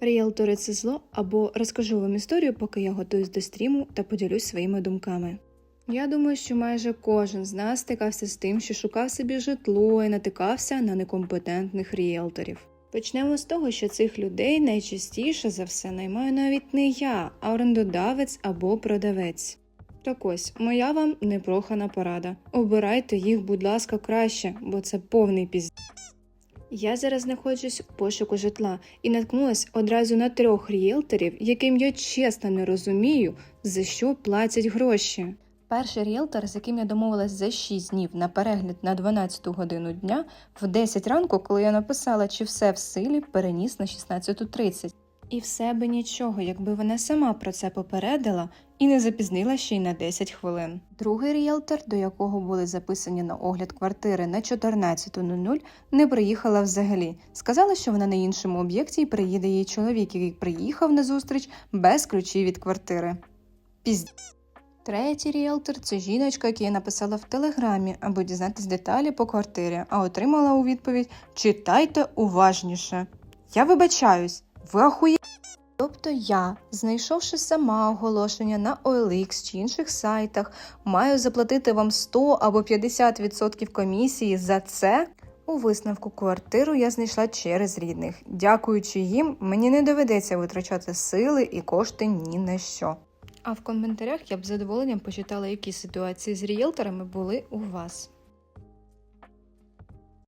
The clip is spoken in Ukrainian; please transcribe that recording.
Ріелтори це зло або розкажу вам історію, поки я готуюсь до стріму та поділюсь своїми думками. Я думаю, що майже кожен з нас стикався з тим, що шукав собі житло і натикався на некомпетентних ріелторів. Почнемо з того, що цих людей найчастіше за все наймаю навіть не я, а орендодавець або продавець. Так ось, моя вам непрохана порада. Обирайте їх, будь ласка, краще, бо це повний піз. Я зараз знаходжусь у пошуку житла і наткнулась одразу на трьох ріелторів, яким я чесно не розумію, за що платять гроші. Перший ріелтор, з яким я домовилась за 6 днів на перегляд на 12 годину дня, в 10 ранку, коли я написала, чи все в силі, переніс на 16.30. І все би нічого, якби вона сама про це попередила і не запізнила ще й на 10 хвилин. Другий ріелтор, до якого були записані на огляд квартири на 14.00, не приїхала взагалі. Сказала, що вона на іншому об'єкті і приїде її чоловік, який приїхав на зустріч без ключів від квартири. Пізд... Третій ріелтор це жіночка, яка я написала в телеграмі, аби дізнатись деталі по квартирі, а отримала у відповідь Читайте уважніше. Я вибачаюсь, ви ахує. Тобто я, знайшовши сама оголошення на OLX чи інших сайтах, маю заплатити вам 100 або 50% комісії за це. У висновку квартиру я знайшла через рідних. Дякуючи їм, мені не доведеться витрачати сили і кошти ні на що. А в коментарях я б з задоволенням почитала, які ситуації з ріелторами були у вас.